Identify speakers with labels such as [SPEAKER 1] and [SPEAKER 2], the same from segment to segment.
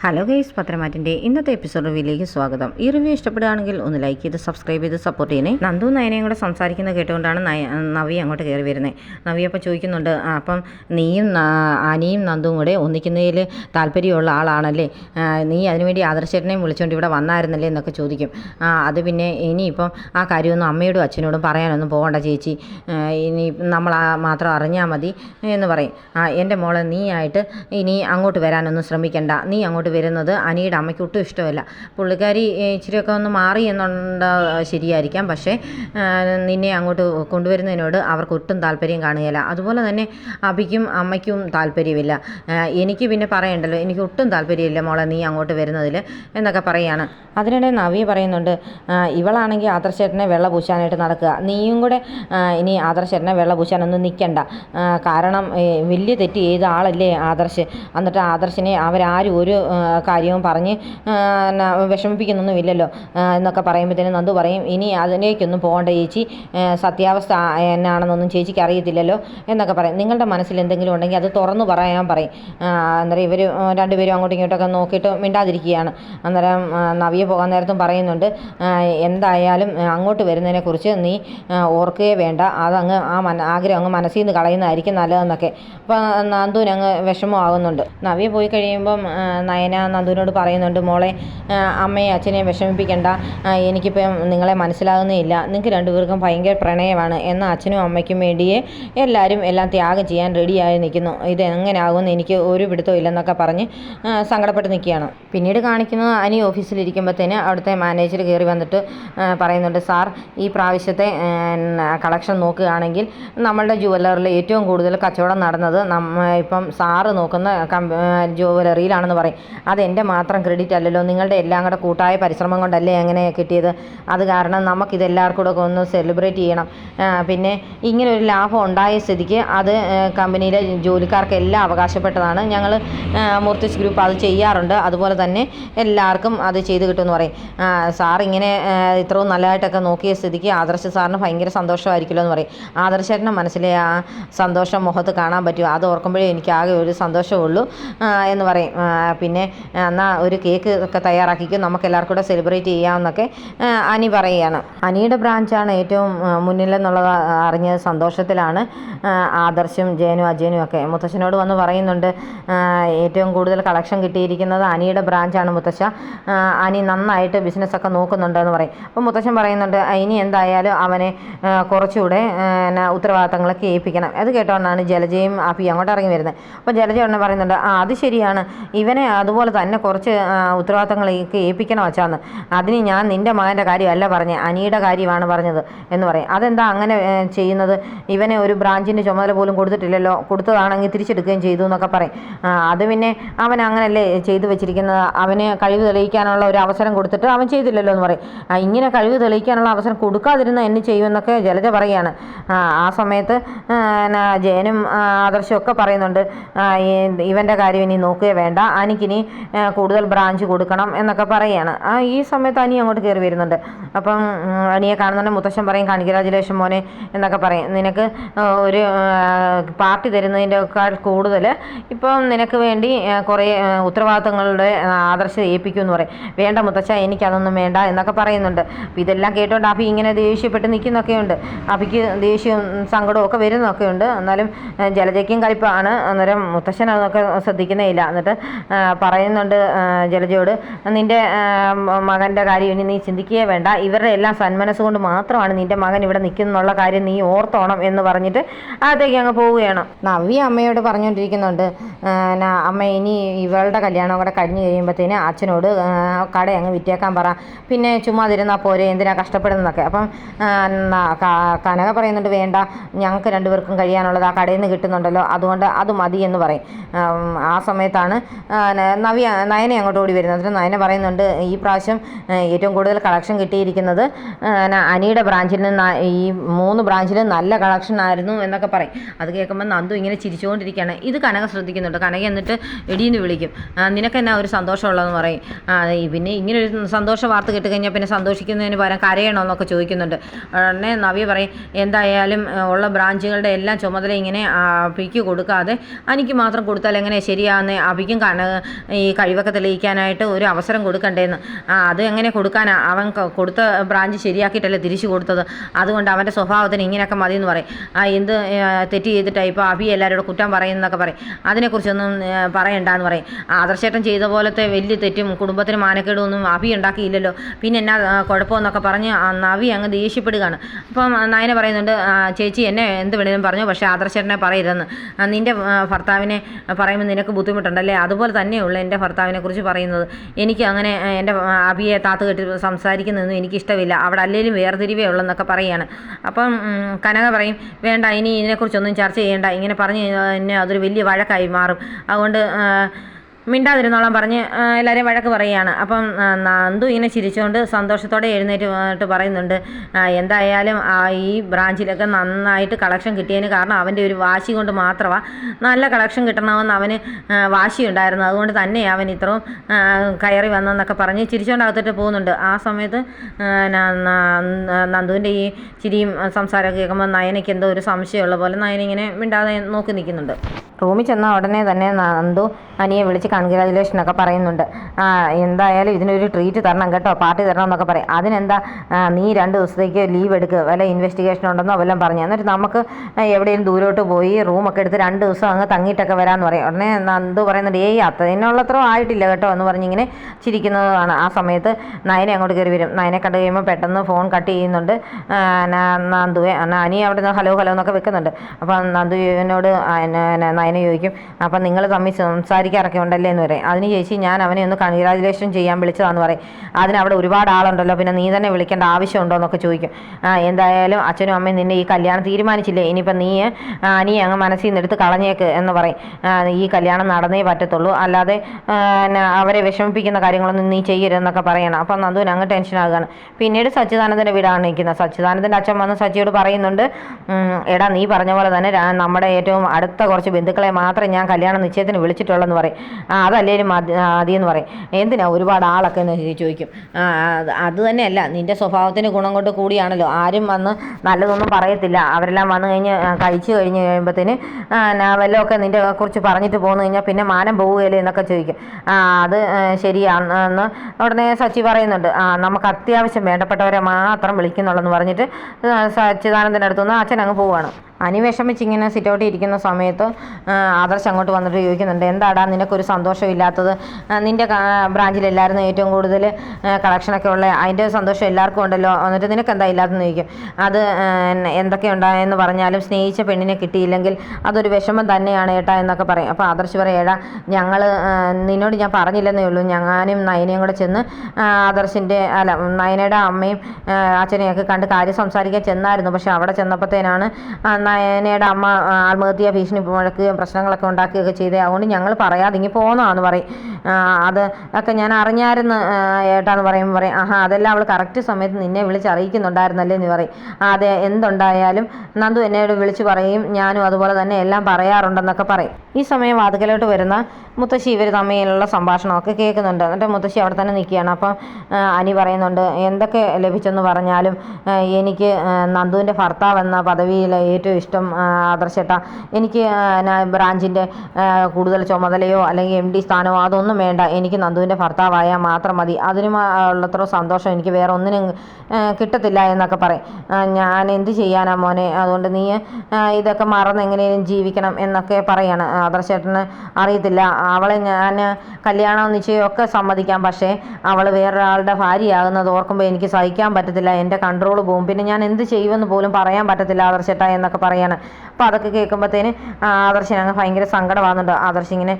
[SPEAKER 1] Hello guys പത്രമാറ്റിന്റെ ഇന്നത്തെ episode റിവ്യൂലേക്ക് സ്വാഗതം. ഈ റിവ്യൂ ഇഷ്ടപ്പെടുകയാണെങ്കിൽ ഒന്ന് ലൈക്ക് ചെയ്ത് സബ്സ്ക്രൈബ് ചെയ്ത് സപ്പോർട്ട് ചെയ്യണേ. നന്ദു നയനയും കൂടെ സംസാരിക്കുന്നത് കേട്ടുകൊണ്ടാണ് നവി അങ്ങോട്ട് കയറി വരുന്നത് നവി അപ്പോൾ ചോദിക്കുന്നുണ്ട് "ആ, അപ്പം നീയും അനിയും നന്ദുവും കൂടെ ഒന്നിക്കുന്നതിൽ താല്പര്യമുള്ള ആളാണല്ലേ? നീ അതിനുവേണ്ടി ആദർശേട്ടനെയും വിളിച്ചുകൊണ്ട് ഇവിടെ വന്നായിരുന്നല്ലേ? എന്നൊക്കെ ചോദിക്കും. അത് പിന്നെ ഇനിയിപ്പം ആ കാര്യമൊന്നും അമ്മയോടും അച്ഛനോടും പറയാനൊന്നും പോകണ്ട ചേച്ചി. ഇനി നമ്മൾ മാത്രം അറിഞ്ഞാൽ മതി എന്ന് പറയും. എന്റെ മോളെ നീ ആയിട്ട് ഇനി അങ്ങോട്ട് വരാനൊന്നും ശ്രമിക്കണ്ട. നീ അങ്ങോട്ട് വരുന്നത് അനിയുടെ അമ്മയ്ക്ക് ഒട്ടും ഇഷ്ടമല്ല. പുള്ളിക്കാരി ഇച്ചിരി ഇച്ചിരിയൊക്കെ ഒന്ന് മാറി എന്നുണ്ട ശരിയായിരിക്കാം. പക്ഷേ നിന്നെ അങ്ങോട്ട് കൊണ്ടുവരുന്നതിനോട് അവർക്ക് ഒട്ടും താല്പര്യം കാണുകയില്ല. അതുപോലെ തന്നെ അഭിക്കും അമ്മയ്ക്കും താല്പര്യമില്ല. എനിക്ക് പിന്നെ പറയണ്ടല്ലോ എനിക്ക് ഒട്ടും താല്പര്യമില്ല മോളെ നീ അങ്ങോട്ട് വരുന്നതിൽ എന്നൊക്കെ പറയുകയാണ് അതിനിടെ നവി പറയുന്നുണ്ട് ഇവളാണെങ്കിൽ ആദർശേട്ടനെ വെള്ള പൂശാനായിട്ട് നടക്കുക. നീയും കൂടെ ഇനി ആദർശേട്ടനെ വെള്ള പൂശാനൊന്നും നിൽക്കണ്ട കാരണം വലിയ തെറ്റ് ചെയ്ത ആളല്ലേ ആദർശ്. എന്നിട്ട് ആദർശിനെ അവരാരും ഒരു കാര്യവും പറഞ്ഞ് വിഷമിപ്പിക്കുന്നൊന്നുമില്ലല്ലോ എന്നൊക്കെ പറയുമ്പോഴത്തേനും നന്ദു പറയും ഇനി അതിലേക്കൊന്നും പോകണ്ട ചേച്ചി. സത്യാവസ്ഥ എന്നാണെന്നൊന്നും ചേച്ചിക്ക് അറിയത്തില്ലല്ലോ എന്നൊക്കെ പറയും. നിങ്ങളുടെ മനസ്സിൽ എന്തെങ്കിലും ഉണ്ടെങ്കിൽ അത് തുറന്നു പറയാൻ പറയും. അന്നേരം ഇവർ രണ്ടുപേരും അങ്ങോട്ടും ഇങ്ങോട്ടൊക്കെ നോക്കിയിട്ട് മിണ്ടാതിരിക്കുകയാണ്. അന്നേരം നവിയെ പോകാൻ നേരത്തും പറയുന്നുണ്ട് എന്തായാലും അങ്ങോട്ട് വരുന്നതിനെക്കുറിച്ച് നീ ഓർക്കുകയേ വേണ്ട. അതങ്ങ് ആ മന ആഗ്രഹം അങ്ങ് മനസ്സിൽ നിന്ന് കളയുന്നതായിരിക്കും നല്ലതെന്നൊക്കെ. അപ്പോൾ നന്ദുവിനങ്ങ് വിഷമമാകുന്നുണ്ട്. നവിയെ പോയി കഴിയുമ്പം ആ, നയന നന്ദുവിനോട് പറയുന്നുണ്ട് മോളെ അമ്മയെ അച്ഛനെയും വിഷമിപ്പിക്കേണ്ട. എനിക്കിപ്പം നിങ്ങളെ മനസ്സിലാകുന്നേ ഇല്ല നിങ്ങൾക്ക് രണ്ടുപേർക്കും ഭയങ്കര പ്രണയമാണ്. എന്നാൽ അച്ഛനും അമ്മയ്ക്കും വേണ്ടിയേ എല്ലാവരും എല്ലാം ത്യാഗം ചെയ്യാൻ റെഡിയായി നിൽക്കുന്നു. ഇത് എങ്ങനെയാകുമെന്ന് എനിക്ക് ഒരു പിടുത്തവും ഇല്ലെന്നൊക്കെ പറഞ്ഞ് സങ്കടപ്പെട്ട് നിൽക്കുകയാണ്. പിന്നീട് കാണിക്കുന്നത് അനി ഓഫീസിലിരിക്കുമ്പോഴത്തേന് അവിടുത്തെ മാനേജർ കയറി വന്നിട്ട് പറയുന്നുണ്ട് സാർ ഈ പ്രാവശ്യത്തെ കളക്ഷൻ നോക്കുകയാണെങ്കിൽ നമ്മളുടെ ജുവല്ലറിൽ ഏറ്റവും കൂടുതൽ കച്ചവടം നടന്നത് നമ്മ ഇപ്പം സാറ് നോക്കുന്ന കം- ജുവലറിയിലാണെന്ന് പറയും. അതെന്റെ മാത്രം ക്രെഡിറ്റ് അല്ലല്ലോ. നിങ്ങളുടെ എല്ലാം കൂടെ കൂട്ടായ പരിശ്രമം കൊണ്ടല്ലേ അങ്ങനെ കിട്ടിയത്? അത് കാരണം നമുക്കിത് എല്ലാവർക്കും കൂടെ ഒന്ന് സെലിബ്രേറ്റ് ചെയ്യണം. പിന്നെ ഇങ്ങനെ ഒരു ലാഭം ഉണ്ടായ സ്ഥിതിക്ക് അത് കമ്പനിയിലെ ജോലിക്കാർക്ക് എല്ലാം അവകാശപ്പെട്ടതാണ്. ഞങ്ങൾ മൂർത്തിസ് ഗ്രൂപ്പ് അത് ചെയ്യാറുണ്ട്. അതുപോലെ തന്നെ എല്ലാവർക്കും അത് ചെയ്ത് കിട്ടുമെന്ന് പറയും. സാർ ഇങ്ങനെ ഇത്രയും നല്ലതായിട്ടൊക്കെ നോക്കിയ സ്ഥിതിക്ക് ആദർശ സാറിന് ഭയങ്കര സന്തോഷമായിരിക്കുമല്ലോ എന്ന് പറയും. ആദർശേട്ടന്റെ മനസ്സിലെ ആ സന്തോഷം മുഖത്ത് കാണാൻ പറ്റും. അത് ഓർക്കുമ്പോഴേ എനിക്ക് ആകെ ഒരു സന്തോഷമുള്ളൂ എന്ന് പറയും. ആ, പിന്നെ എന്നാൽ ഒരു കേക്ക് ഒക്കെ തയ്യാറാക്കിക്കും. നമുക്ക് എല്ലാവർക്കും കൂടെ സെലിബ്രേറ്റ് ചെയ്യാമെന്നൊക്കെ അനി പറയുകയാണ്. അനിയുടെ ബ്രാഞ്ചാണ് ഏറ്റവും മുന്നിലെന്നുള്ളത് അറിഞ്ഞത് സന്തോഷത്തിലാണ്. ആദർശും ജയനും അജയനും ഒക്കെ. മുത്തശ്ശനോട് വന്ന് പറയുന്നുണ്ട് ഏറ്റവും കൂടുതൽ കളക്ഷൻ കിട്ടിയിരിക്കുന്നത് അനിയുടെ ബ്രാഞ്ചാണ് മുത്തശ്ശ. അനി നന്നായിട്ട് ബിസിനസ്സൊക്കെ നോക്കുന്നുണ്ടെന്ന് പറയും. അപ്പം മുത്തശ്ശൻ പറയുന്നുണ്ട് "ആ, ഇനി എന്തായാലും അവനെ കുറച്ചുകൂടെ എന്നാ ഉത്തരവാദിത്തങ്ങളൊക്കെ ഏൽപ്പിക്കണം. അത് കേട്ടോണ്ടാണ് ജലജയും അപ്പി അങ്ങോട്ട് ഇറങ്ങി വരുന്നത്. അപ്പോൾ ജലജ ഉടനെ പറയുന്നുണ്ട് ആ അത് ശരിയാണ്. ഇവനെ അതുപോലെ തന്നെ കുറച്ച് ഉത്തരവാദിത്തങ്ങളൊക്കെ ഏൽപ്പിക്കണം വച്ചാന്ന് അതിന് ഞാൻ നിന്റെ മകന്റെ കാര്യമല്ല പറഞ്ഞത് അനിയുടെ കാര്യമാണ് പറഞ്ഞത് എന്ന് പറയും. അതെന്താ അങ്ങനെ ചെയ്യുന്നത്? ഇവനെ ഒരു ബ്രാഞ്ചിന്റെ ചുമതല പോലും കൊടുത്തിട്ടില്ലല്ലോ. കൊടുത്തതാണെങ്കിൽ തിരിച്ചെടുക്കുകയും ചെയ്തു എന്നൊക്കെ പറയും. അത് പിന്നെ അവൻ അങ്ങനല്ലേ ചെയ്തു വെച്ചിരിക്കുന്നത്? അവന് കഴിവ് തെളിയിക്കാനുള്ള ഒരു അവസരം കൊടുത്തിട്ട് അവൻ ചെയ്തില്ലല്ലോ എന്ന് പറയും. ഇങ്ങനെ കഴിവ് തെളിയിക്കാനുള്ള അവസരം കൊടുക്കാതിരുന്ന എന്നെ ചെയ്യുമെന്നൊക്കെ ജലജ പറയുകയാണ്. ആ, സമയത്ത് ജയനും ആദർശമൊക്കെ പറയുന്നുണ്ട്. ഇവന്റെ കാര്യം ഇനി നോക്കുകയേ വേണ്ട. അനിക്കിനി ആ, കൂടുതൽ ബ്രാഞ്ച് കൊടുക്കണം എന്നൊക്കെ പറയുകയാണ് ആ ഈ സമയത്ത് അനി അങ്ങോട്ട് കയറി വരുന്നുണ്ട്. അപ്പം അനിയെ കാണുന്നുണ്ട്. മുത്തശ്ശൻ പറയും കൺഗ്രാജുലേഷൻ മോനെ എന്നൊക്കെ പറയും. നിനക്ക് ഒരു പാർട്ടി തരുന്നതിന്റെക്കാൾ കൂടുതൽ ഇപ്പം നിനക്ക് വേണ്ടി കുറേ ഉത്തരവാദിത്തങ്ങളുടെ ആദർശം ഏൽപ്പിക്കും എന്ന് പറയും. വേണ്ട മുത്തച്ഛ എനിക്കതൊന്നും വേണ്ട എന്നൊക്കെ പറയുന്നുണ്ട്. അപ്പോൾ ഇതെല്ലാം കേട്ടോണ്ട് അഭി ഇങ്ങനെ ദേഷ്യപ്പെട്ട് നിൽക്കുന്നൊക്കെയുണ്ട് അഭിക്ക് ദേഷ്യവും സങ്കടവും ഒക്കെ വരുന്നൊക്കെ ഉണ്ട്. എന്നാലും ജലജയ്ക്കും കലിപ്പാണ്. അന്നേരം മുത്തശ്ശൻ അതൊക്കെ ശ്രദ്ധിക്കുന്നേ ഇല്ല. എന്നിട്ട് പറയുന്നുണ്ട് ജലജയോട്. നിന്റെ മകന്റെ കാര്യം ഇനി നീ ചിന്തിക്കുകയേ വേണ്ട. ഇവരുടെ എല്ലാം സന്മനസ് കൊണ്ട് മാത്രമാണ് നിന്റെ മകൻ ഇവിടെ നിൽക്കുന്നുള്ള കാര്യം നീ ഓർത്തോണം എന്ന് പറഞ്ഞിട്ട് അകത്തേക്ക് അങ്ങ് പോവുകയാണ്. നവ്യ അമ്മയോട് പറഞ്ഞുകൊണ്ടിരിക്കുന്നുണ്ട് അമ്മ ഇനി ഇവളുടെ കല്യാണം കൂടെ കഴിഞ്ഞ് കഴിയുമ്പോഴത്തേന് അച്ഛനോട് കട അങ്ങ് വിറ്റേക്കാൻ പറ. പിന്നെ ചുമ്മാ തിരുന്നാൽ പോരെ എന്തിനാ കഷ്ടപ്പെടുന്നതൊക്കെ. അപ്പം കനക പറയുന്നുണ്ട് വേണ്ട ഞങ്ങൾക്ക് രണ്ടുപേർക്കും കഴിയാനുള്ളത് ആ കടയിൽ നിന്ന് കിട്ടുന്നുണ്ടല്ലോ. അതുകൊണ്ട് അത് മതി എന്ന് പറയും. ആ സമയത്താണ് നവ്യ നയനെ അങ്ങോട്ട് ഓടി വരുന്നത് നയന പറയുന്നുണ്ട് ഈ പ്രാവശ്യം ഏറ്റവും കൂടുതൽ കളക്ഷൻ കിട്ടിയിരിക്കുന്നത് അനിയുടെ ബ്രാഞ്ചിൽ നിന്ന് ഈ മൂന്ന് ബ്രാഞ്ചിലും നല്ല കളക്ഷൻ ആയിരുന്നു എന്നൊക്കെ പറയും. അത് കേൾക്കുമ്പോൾ നന്ദു ഇങ്ങനെ ചിരിച്ചുകൊണ്ടിരിക്കുകയാണ്. ഇത് കനക ശ്രദ്ധിക്കുന്നുണ്ട്. കനക എന്നിട്ട് എടീന്ന് വിളിക്കും. നിനക്ക് നിനക്കെന്നാ ഒരു സന്തോഷമുള്ളതെന്ന് പറയും. "ആ, ഈ പിന്നെ ഇങ്ങനെ ഒരു സന്തോഷ വാർത്ത കിട്ടിക്കഴിഞ്ഞാൽ പിന്നെ സന്തോഷിക്കുന്നതിന് പകരം കരയണോ എന്നൊക്കെ ചോദിക്കുന്നുണ്ട്. ഉടനെ നവ്യ പറയും എന്തായാലും ഉള്ള ബ്രാഞ്ചുകളുടെ എല്ലാം ചുമതല ഇങ്ങനെ അഭിക്ക് കൊടുക്കാതെ അനിക്ക് മാത്രം കൊടുത്താൽ എങ്ങനെ ശരിയാകുന്നത് അഭിക്കും കന ഈ കഴിവൊക്കെ തെളിയിക്കാനായിട്ട് ഒരു അവസരം കൊടുക്കണ്ടേന്ന്. ആ അത് എങ്ങനെ കൊടുക്കാനാ? അവൻ കൊടുത്ത ബ്രാഞ്ച് ശരിയാക്കിയിട്ടല്ലേ തിരിച്ചു കൊടുത്തത്? അതുകൊണ്ട് അവന്റെ സ്വഭാവത്തിന് ഇങ്ങനെയൊക്കെ മതി എന്ന് പറയും. ആ എന്ത് തെറ്റ് ചെയ്തിട്ടാണ് ഇപ്പോൾ അഭി എല്ലാവരോടും കുറ്റം പറയുന്നതൊക്കെ പറയും. അതിനെക്കുറിച്ചൊന്നും പറയണ്ടെന്ന് പറയും. ആദർശേട്ടൻ ചെയ്ത പോലത്തെ വലിയ തെറ്റും കുടുംബത്തിന് മാനക്കേടും അഭി ഉണ്ടാക്കിയില്ലല്ലോ. പിന്നെ എന്നാ കുഴപ്പമെന്നൊക്കെ പറഞ്ഞ് നവി അങ്ങ് ദേഷ്യപ്പെടുകയാണ്. അപ്പം നയന പറയുന്നുണ്ട് ചേച്ചി എന്നെ എന്ത് വേണേലും പറഞ്ഞു പക്ഷേ ആദർശേട്ടനെ പറയരുതെന്ന്. നിന്റെ ഭർത്താവിനെ പറയുമ്പോൾ നിനക്ക് ബുദ്ധിമുട്ടുണ്ടല്ലേ? അതുപോലെ തന്നെയുള്ള. എന്റെ ഭർത്താവിനെ കുറിച്ച് പറയുന്നത്. എനിക്ക് അങ്ങനെ എന്റെ അഭിയെ താത്ത് കെട്ടി സംസാരിക്കുന്നതൊന്നും എനിക്കിഷ്ടമില്ല. അവിടെ അല്ലെങ്കിലും വേർതിരിവേ ഉള്ളെന്നൊക്കെ പറയുകയാണ് അപ്പം കനക പറയും വേണ്ട ഇനി ഇതിനെക്കുറിച്ചൊന്നും ചർച്ച ചെയ്യേണ്ട. ഇങ്ങനെ പറഞ്ഞു കഴിഞ്ഞാൽ അതൊരു വലിയ വഴക്കായി മാറും. അതുകൊണ്ട് മിണ്ടാതിരുന്നോളാം പറഞ്ഞ് എല്ലാവരെയും വഴക്ക് പറയുകയാണ്. അപ്പം നന്ദു ഇങ്ങനെ ചിരിച്ചുകൊണ്ട് സന്തോഷത്തോടെ എഴുന്നേറ്റ് വന്നിട്ട് പറയുന്നുണ്ട് എന്തായാലും ഈ ബ്രാഞ്ചിലൊക്കെ നന്നായിട്ട് കളക്ഷൻ കിട്ടിയതിന് കാരണം അവന്റെ ഒരു വാശി കൊണ്ട് മാത്രമാണ് നല്ല കളക്ഷൻ കിട്ടണമെന്ന് അവന് വാശിയുണ്ടായിരുന്നു. അതുകൊണ്ട് തന്നെ അവൻ ഇത്രയും കയറി വന്നെന്നൊക്കെ പറഞ്ഞ് ചിരിച്ചുകൊണ്ട് അകത്തിട്ട് പോകുന്നുണ്ട്. ആ സമയത്ത് നന്ദുവിന്റെ ഈ ചിരിയും സംസാരമൊക്കെ കേൾക്കുമ്പോൾ നയനയ്ക്ക് എന്തോ ഒരു സംശയമുള്ള പോലെ നയനിങ്ങനെ മിണ്ടാതെ നോക്കി നിൽക്കുന്നുണ്ട്. റൂമിൽ ചെന്ന ഉടനെ തന്നെ നന്ദു അനിയെ വിളിച്ച് കൺഗ്രാജുലേഷൻ ഒക്കെ പറയുന്നുണ്ട് എന്തായാലും ഇതിനൊരു ട്രീറ്റ് തരണം കേട്ടോ പാർട്ടി തരണം എന്നൊക്കെ പറയും. അതിനെന്താ നീ രണ്ട് ദിവസത്തേക്ക് ലീവ് എടുക്കുക വല്ല ഇൻവെസ്റ്റിഗേഷൻ ഉണ്ടെന്നോ വല്ലതും പറഞ്ഞു. എന്നിട്ട് നമുക്ക് എവിടെയും ദൂരോട്ട് പോയി റൂമൊക്കെ എടുത്ത് രണ്ട് ദിവസം അങ്ങ് തങ്ങിയിട്ടൊക്കെ വരാമെന്ന് പറയും. ഉടനെ നന്ദു പറയുന്നുണ്ട് ഏയ് അത്രതിനുള്ളത്ര ആയിട്ടില്ല കേട്ടോ എന്ന് പറഞ്ഞിങ്ങനെ ചിരിക്കുന്നതാണ്. ആ സമയത്ത് നയനെ അങ്ങോട്ട് കയറി വരും. നയനെ കണ്ടു കഴിയുമ്പോൾ പെട്ടെന്ന് ഫോൺ കട്ട് ചെയ്യുന്നുണ്ട്. നന്ദുവെ അനി അവിടെ നിന്ന് ഹലോ ഹലോ എന്നൊക്കെ വെക്കുന്നുണ്ട്. അപ്പം നന്ദുവിനോട് നയനെ ചോദിക്കും അപ്പം നിങ്ങൾ തമ്മിൽ സംസാരിക്കാറൊക്കെ ഉണ്ടല്ലേ? എന്ന് പറയും. അതിന് ചേച്ചി ഞാൻ അവനെ ഒന്ന് കൺഗ്രാജുലേഷൻ ചെയ്യാൻ വിളിച്ചതാന്ന് പറയും. അതിന് അവിടെ ഒരുപാട് ആളുണ്ടല്ലോ. പിന്നെ നീ തന്നെ വിളിക്കേണ്ട ആവശ്യമുണ്ടോ എന്നൊക്കെ ചോദിക്കും. ആ എന്തായാലും അച്ഛനും അമ്മയും നിന്നെ ഈ കല്യാണം തീരുമാനിച്ചില്ലേ? ഇനിയിപ്പം നീ നീ അങ്ങ് മനസ്സിൽ നിന്ന് എടുത്ത് കളഞ്ഞേക്ക് എന്ന് പറയും. ഈ കല്യാണം നടന്നേ പറ്റത്തുള്ളൂ. അല്ലാതെ അവരെ വിഷമിപ്പിക്കുന്ന കാര്യങ്ങളൊന്നും നീ ചെയ്യരുതെന്നൊക്കെ പറയണം. അപ്പം നന്ദുവിന് അങ്ങ് ടെൻഷൻ ആകുകയാണ്. പിന്നീട് സച്ചിദാനന്ദന്റെ വീടാണ് നിൽക്കുന്നത്. സച്ചിദാനന്ദന്റെ അച്ഛൻ വന്ന് സച്ചിയോട് പറയുന്നുണ്ട് എടാ നീ പറഞ്ഞ പോലെ തന്നെ നമ്മുടെ ഏറ്റവും അടുത്ത കുറച്ച് ബന്ധുക്കളെ മാത്രമേ ഞാൻ കല്യാണം നിശ്ചയത്തിന് വിളിച്ചിട്ടുള്ളൂ എന്ന് പറയും. അതല്ലേലും മതി എന്ന് പറയും. എന്തിനാ ഒരുപാട് ആളൊക്കെ എന്ന് ചോദിക്കും. അത് തന്നെയല്ല നിന്റെ സ്വഭാവത്തിന് ഗുണം കൊണ്ട് കൂടിയാണല്ലോ. ആരും വന്ന് നല്ലതൊന്നും പറയത്തില്ല. അവരെല്ലാം വന്നു കഴിഞ്ഞ് കഴിച്ചു കഴിഞ്ഞ് കഴിയുമ്പോഴത്തേന് വല്ലതൊക്കെ നിന്റെ കുറിച്ച് പറഞ്ഞിട്ട് പോന്നു കഴിഞ്ഞാൽ പിന്നെ മാനം പോവുകയല്ലേ എന്നൊക്കെ ചോദിക്കും. അത് ശരിയാണെന്ന് ഉടനെ സച്ചി പറയുന്നുണ്ട്. നമുക്ക് അത്യാവശ്യം വേണ്ടപ്പെട്ടവരെ മാത്രം വിളിക്കുന്നുള്ളെന്ന് പറഞ്ഞിട്ട് സച്ചിദാനന്ദന്റെ അടുത്തുനിന്ന് അച്ഛൻ അങ്ങ് പോവുകയാണ് അനി വിഷമിച്ച് ഇങ്ങനെ സിറ്റൗട്ടിൽ ഇരിക്കുന്ന സമയത്ത് ആദർശ് അങ്ങോട്ട് വന്നിട്ട് ചോദിക്കുന്നുണ്ട് എന്താടാ നിനക്കൊരു സന്തോഷമില്ലാത്തത്? നിന്റെ ബ്രാഞ്ചിലെല്ലായിരുന്നു ഏറ്റവും കൂടുതൽ കളക്ഷനൊക്കെ ഉള്ള അതിന്റെ സന്തോഷം എല്ലാവർക്കും ഉണ്ടല്ലോ? എന്നിട്ട് നിനക്ക് എന്താ ഇല്ലാത്തെന്ന് ചോദിക്കും. അത് എന്തൊക്കെ ഉണ്ടായെന്ന് പറഞ്ഞാലും സ്നേഹിച്ച പെണ്ണിനെ കിട്ടിയില്ലെങ്കിൽ അതൊരു വിഷമം തന്നെയാണ് ഏട്ടാ എന്നൊക്കെ പറയും. അപ്പോൾ ആദർശ് പറയും ഏടാ ഞങ്ങൾ നിന്നോട് ഞാൻ പറഞ്ഞില്ലെന്നേ ഉള്ളൂ. ഞാനും നയനയും കൂടെ ചെന്ന് ആദർശിന്റെ അല്ല നയനയുടെ അമ്മയും അച്ഛനെയൊക്കെ കണ്ട് കാര്യം സംസാരിക്കാൻ ചെന്നായിരുന്നു. പക്ഷെ അവിടെ ചെന്നപ്പോഴത്തേനാണ് നയനയുടെ അമ്മ ആത്മഹത്യ ഭീഷണി മുഴക്കുകയും പ്രശ്നങ്ങളൊക്കെ ഉണ്ടാക്കുകയൊക്കെ ചെയ്തേ. അതുകൊണ്ട് ഞങ്ങൾ പറയാതെ ഇങ്ങനെ പോകുന്നതാണെന്ന് പറയും. അത് ഒക്കെ ഞാൻ അറിഞ്ഞായിരുന്നു ഏട്ടാന്ന് പറയുമ്പോൾ പറയും ആഹാ അതെല്ലാം അവൾ കറക്റ്റ് സമയത്ത് നിന്നെ വിളിച്ച് അറിയിക്കുന്നുണ്ടായിരുന്നല്ലേ എന്ന് പറയും. അതെ എന്തുണ്ടായാലും നന്ദു എന്നോട് വിളിച്ച് പറയും ഞാനും അതുപോലെ തന്നെ എല്ലാം പറയാറുണ്ടെന്നൊക്കെ പറയും. ഈ സമയം വാതുക്കലോട്ട് വരുന്ന മുത്തശ്ശി ഇവർ തമ്മിലുള്ള സംഭാഷണമൊക്കെ കേൾക്കുന്നുണ്ട്. എന്നിട്ട് മുത്തശ്ശി അവിടെ തന്നെ നിൽക്കുകയാണ്. അപ്പം അനി പറയുന്നുണ്ട് എന്തൊക്കെ ലഭിച്ചെന്ന് പറഞ്ഞാലും എനിക്ക് നന്ദുവിന്റെ ഭർത്താവ് എന്ന പദവിയിൽ ഏറ്റവും ഇഷ്ടം ആദർശട്ട. എനിക്ക് ബ്രാഞ്ചിന്റെ കൂടുതൽ ചുമതലയോ അല്ലെങ്കിൽ എം ഡി സ്ഥാനമോ അതൊന്നും വേണ്ട. എനിക്ക് നന്ദുവിന്റെ ഭർത്താവായാൽ മാത്രം മതി. അതിനും ഉള്ളത്ര സന്തോഷം എനിക്ക് വേറെ ഒന്നിനും കിട്ടത്തില്ല എന്നൊക്കെ പറയും. ഞാൻ എന്ത് ചെയ്യാനാ മോനെ? അതുകൊണ്ട് നീ ഇതൊക്കെ മറന്ന് എങ്ങനെയും ജീവിക്കണം എന്നൊക്കെ പറയാണ്. ആദർശേട്ടന് അറിയത്തില്ല. അവളെ ഞാൻ കല്യാണം നിശ്ചയമൊക്കെ സമ്മതിക്കാം. പക്ഷേ അവൾ വേറൊരാളുടെ ഭാര്യയാകുന്നത് ഓർക്കുമ്പോൾ എനിക്ക് സഹിക്കാൻ പറ്റത്തില്ല. എന്റെ കൺട്രോൾ പോകും പിന്നെ ഞാൻ എന്ത് ചെയ്യുമെന്ന് പോലും പറയാൻ പറ്റത്തില്ല ആദർശേട്ട എന്നൊക്കെ പറയാണ്. അപ്പോൾ അതൊക്കെ കേൾക്കുമ്പോഴത്തേന് ആദർശൻ അങ്ങ് ഭയങ്കര സങ്കടമാകുന്നുണ്ട് ആദർശ് ഇങ്ങനെ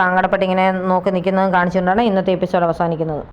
[SPEAKER 1] സങ്കടപ്പെട്ട് ഇങ്ങനെ നോക്കി നിൽക്കുന്നതും കാണിച്ചുകൊണ്ടാണ് ഇന്നത്തെ എപ്പിസോഡ് അവസാനിക്കുന്നത്.